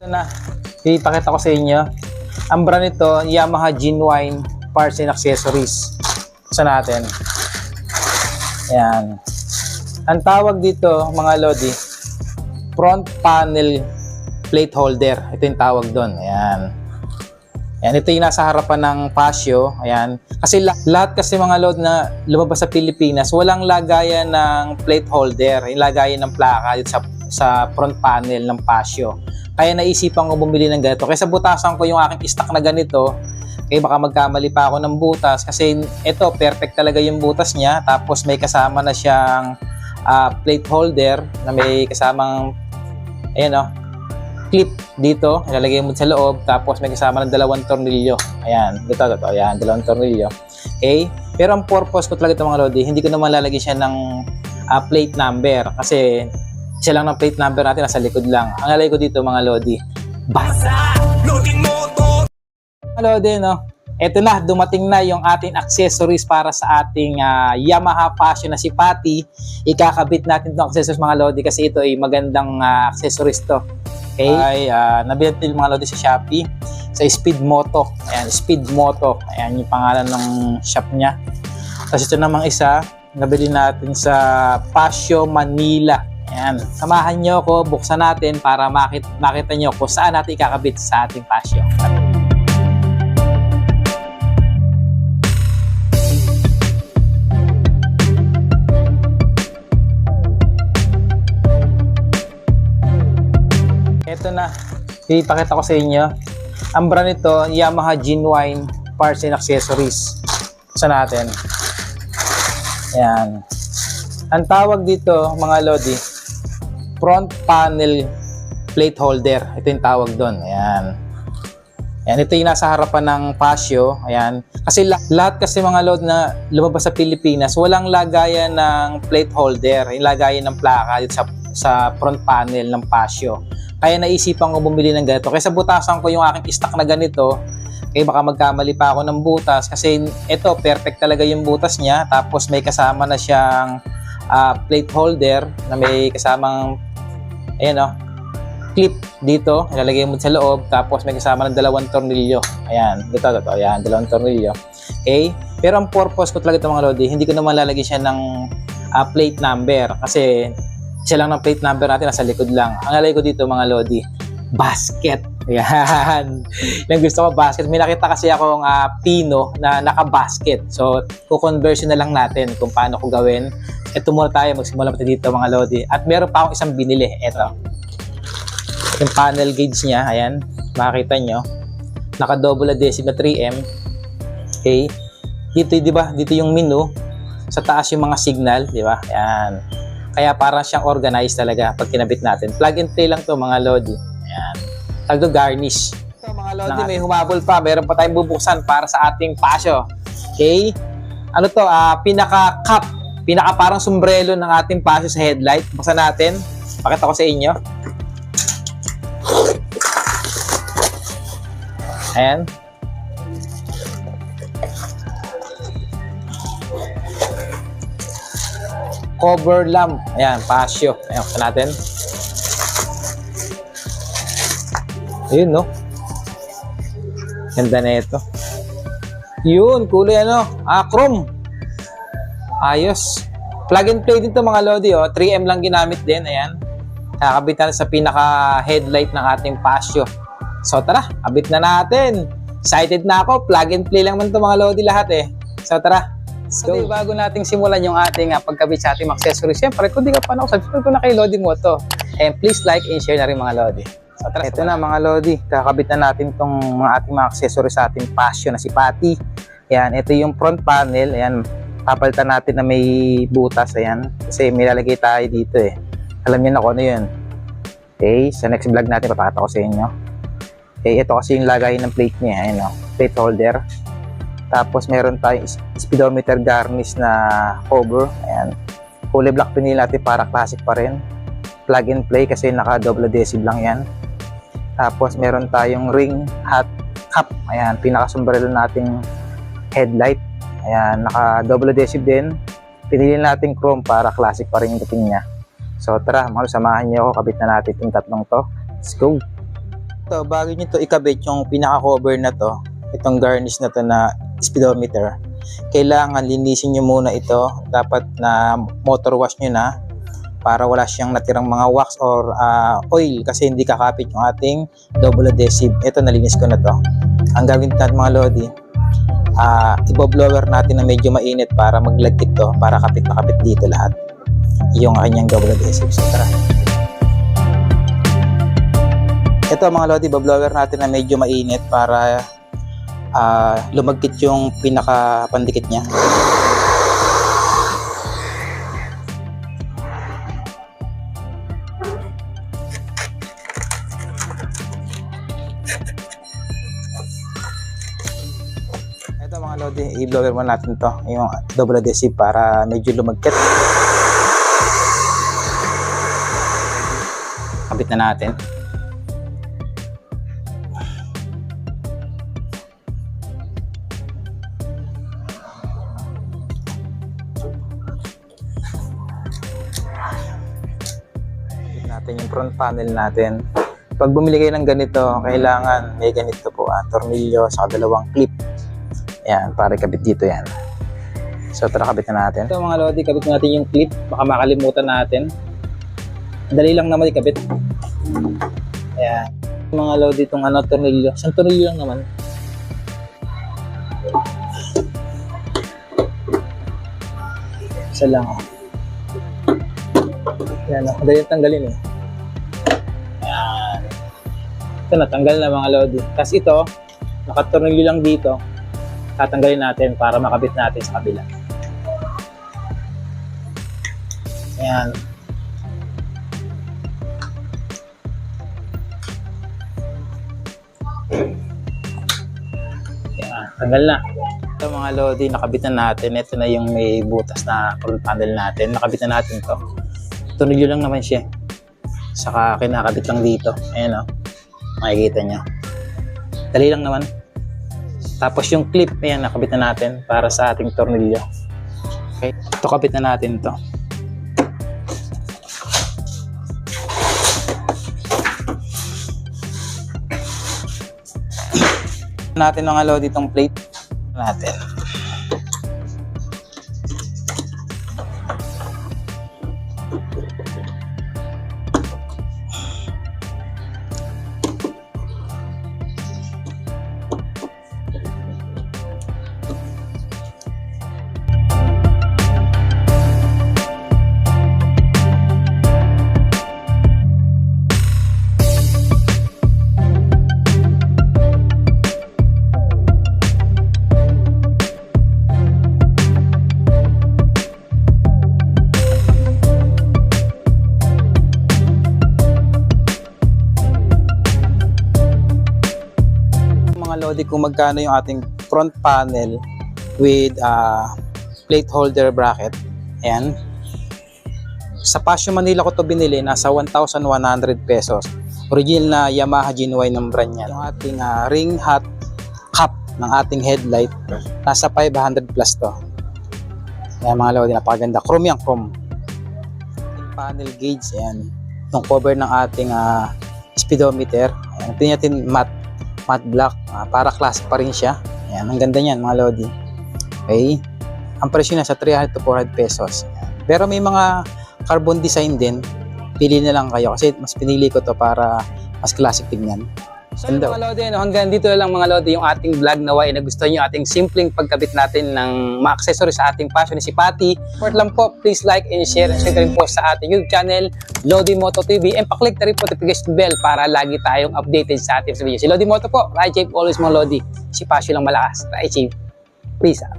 Ito na, ipakita ko sa inyo. Ang brand nito, Yamaha Genuine Parts and Accessories. Sa natin. Ayan. Ang tawag dito, mga Lodi, front panel plate holder. Ito yung tawag doon. Ayan. Ayan, ito yung nasa harapan ng pasyo. Ayan. Kasi la- lahat kasi mga load na lumabas sa Pilipinas, walang lagayan ng plate holder, yung lagayan ng plaka dito sa, sa front panel ng pasyo. Kaya naisipan ko bumili ng ganito. Kaya sa butasan ko yung aking stock na ganito, kaya baka magkamali pa ako ng butas kasi ito perfect talaga yung butas niya tapos may kasama na siyang ah, plate holder na may kasamang ayan oh, clip dito, ilalagay mo sa loob, tapos may kasama ng dalawang tornilyo. Ayan, dito, dito, ayan, dalawang tornilyo. Okay? Pero ang purpose ko talaga ito mga Lodi, hindi ko naman lalagay siya ng ah, plate number kasi isa lang ng plate number natin nasa likod lang. Ang lalagay ko dito mga Lodi, basa! Mga Lodi, no? Ito na, dumating na yung ating accessories para sa ating ah, Yamaha Passion na si Patty. Ikakabit natin itong accessories mga Lodi kasi ito ay magandang ah, accessories to. Okay? Ay, uh, nabili natin mga Lodi sa Shopee sa Speed Moto. Ayan, Speed Moto. Ayan yung pangalan ng shop niya. Tapos ito namang isa, nabili natin sa Pasio Manila. Ayan, samahan nyo ako, buksan natin para makita, makita nyo kung saan natin ikakabit sa ating Pasio. Ito na, ipakita ko sa inyo. Ang brand nito, Yamaha Genuine Parts and Accessories. Sa natin. Ayan. Ang tawag dito, mga Lodi, front panel plate holder. Ito yung tawag doon. Ayan. Ayan, ito yung nasa harapan ng pasyo. Ayan. Kasi la- lahat kasi mga load na lumabas sa Pilipinas, walang lagayan ng plate holder, yung lagayan ng plaka sa, sa front panel ng pasyo. Kaya naisipan ko bumili ng ganito. Kaya sa butasan ko yung aking stock na ganito, kaya baka magkamali pa ako ng butas kasi ito perfect talaga yung butas niya tapos may kasama na siyang ah, plate holder na may kasamang ayan oh, clip dito, ilalagay mo sa loob, tapos may kasama ng dalawang tornilyo. Ayan, dito, dito, ayan, dalawang tornilyo. Okay? Pero ang purpose ko talaga ito mga Lodi, hindi ko naman lalagay siya ng ah, plate number kasi isa lang ng plate number natin nasa likod lang. Ang lalagay ko dito mga Lodi, basket. Ayan. Yung gusto ko basket. May nakita kasi akong ah, pino na naka-basket. So, kukonversion na lang natin kung paano ko gawin. Ito muna tayo, magsimula pa dito mga Lodi. At meron pa akong isang binili. Ito yung panel gauge niya, ayan, makikita nyo, naka double adhesive na 3M. Okay? Dito, di ba? Dito yung menu. Sa taas yung mga signal, di ba? Ayan. Kaya parang siyang organized talaga pag kinabit natin. Plug and play lang to mga Lodi. Ayan. Tagdo garnish. Ito mga Lodi, may humabol pa. Meron pa tayong bubuksan para sa ating pasyo. Okay? Ano to? ah pinaka-cup. Pinaka parang sombrero ng ating pasyo sa headlight. Buksan natin. Pakita ko sa inyo. Ayan. Cover lamp. Ayan, pasyo. Ayan, buksan natin. Ayun, no? Ganda na ito. Yun, kulay ano? Ah, chrome. Ayos. Plug and play din to mga Lodi, oh. 3M lang ginamit din. Ayan. Kakabit natin sa pinaka-headlight ng ating pasyo. So tara, abit na natin. Excited na ako. Plug and play lang man to mga Lodi lahat eh. So tara, let's go. bago nating simulan yung ating uh, pagkabit sa ating accessories, syempre kung di ka pa nakasubscribe ko na kay Lodi mo to. And please like and share na rin mga Lodi. Tara, ito na mga Lodi. Kakabit na natin tong mga ating mga accessories sa ating passion na si Patty. Ayan, ito yung front panel. Ayan, papalitan natin na may butas. Ayan, kasi may lalagay tayo dito eh. Alam niyo na kung ano yun. Okay, sa next vlog natin papakita ko sa inyo. Okay, ito kasi yung lagay ng plate niya, ayun oh, plate holder. Tapos meron tayong speedometer garnish na cover, ayan. Kulay black pinili natin para classic pa rin. Plug and play kasi naka double adhesive lang yan. Tapos meron tayong ring hat cap, ayan, pinaka-sombrero nating headlight. Ayan, naka double adhesive din. Pinili natin chrome para classic pa rin yung dating niya. So tara, mahal samahan niyo ako, kabit na natin itong tatlong to. Let's go! Ito, bago nyo to ikabit yung pinaka-cover na to, itong garnish na to na speedometer, kailangan linisin nyo muna ito. Dapat na motor wash nyo na para wala siyang natirang mga wax or ah, oil kasi hindi kakapit yung ating double adhesive. Ito, nalinis ko na to. Ang gawin natin mga lodi, ah ibo-blower natin na medyo mainit para maglagkit to, para kapit na kapit dito lahat yung kanyang double adhesive. So, tara. Ito mga lodi, blower natin na medyo mainit para ah, lumagkit yung pinaka-pandikit niya. I-blower mo natin to, yung double adhesive para medyo lumagkit. Kabit na natin. Natin yung front panel natin. Pag bumili kayo ng ganito, kailangan may ganito po, ah, tornilyo sa dalawang clip. Yan, para ikabit dito yan. So, tara kabit na natin. Ito mga lodi, kabit na natin yung clip. Baka makalimutan natin. Dali lang naman ikabit. Ayan. Mga lodi, itong ano, tornilyo. Isang tornilyo lang naman. Isa lang. oh. Yan, oh. Dali tanggalin eh. Ayan. Ito, natanggal na mga lodi. Tapos ito, nakatornilyo lang dito tatanggalin natin para makabit natin sa kabila. Ayan. Ayan, tanggal na. Ito mga lodi, nakabit na natin. Ito na yung may butas na front panel natin. Nakabit na natin to. Tunilyo lang naman siya. Saka kinakabit lang dito. Ayan o. Makikita nyo. Dali lang naman. Tapos yung clip, ayan, nakabit na natin para sa ating tornilyo. Okay, ito kabit na natin to. natin mga load itong plate natin. Mga lodi kung magkano yung ating front panel with uh, plate holder bracket. Ayan. Sa Pasio Manila ko to binili, nasa 1,100 pesos. Original na Yamaha Genuine ng brand niya. Yung ating uh, ring hot cap ng ating headlight, nasa 500 plus to. Ayan mga lodi, napakaganda. Chrome yan, chrome. Panel gauge, ayan. Yung cover ng ating uh, speedometer. Ayan, tingnan matte matte black. Ah, para classic pa rin siya. Ayan, ang ganda niyan mga lodi. Okay. Ang presyo na sa 300 to 400 pesos. Pero may mga carbon design din. Pili na lang kayo kasi mas pinili ko to para mas classic tignan. So yun, mga Lodi, no, hanggang dito lang mga Lodi yung ating vlog na way na gusto nyo ating simpleng pagkabit natin ng mga accessories sa ating passion ni si Patty. Support lang po, please like and share and share rin po sa ating YouTube channel, Lodi Moto TV and paklik na rin po notification bell para lagi tayong updated sa ating video. Si Lodi Moto po, Ride Shape always mga Lodi. Si Passion lang malakas, Ride Shape. Peace out.